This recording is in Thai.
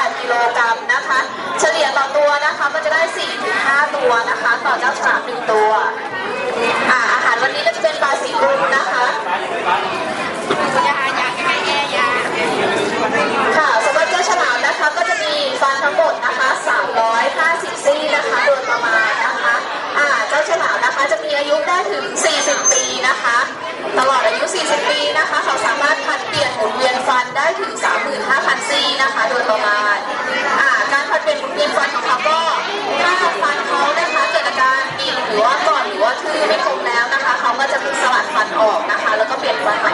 8 กิโลกรัมนะคะ เฉลี่ยต่อตัวนะคะก็จะได้ 4-5 ตัวนะคะ ต่อเจ้าฉลามหนึ่งตัวอ่าอาหารวันนี้ก็จะเป็นปลาสีรุ้งนะคะยาอยากให้แย่ยาค่ะสำหรับเจ้าฉลามนะคะก็จะมีฟันทั้งหมดนะคะ 350 ซี่นะคะโดยประมาณนะคะอ่าเจ้าฉลามนะคะจะมีอายุได้ถึง 40 ปีนะคะ ตลอดอายุ 40 ปีนะคะ เขาสามารถผลัดเปลี่ยนหมุนเวียนฟันได้ถึง 35,000 ประมาณอ่าการผลัดเปลี่ยนหมุนเวียนฟันของเขาก็ถ้าฟันเขานะคะเกิดอาการบินหรือว่าก่อนหรือว่าทื่อไม่ครบแล้วนะคะเขาก็จะสลัดฟันออกนะคะ แล้วก็เปลี่ยนฟันใหม่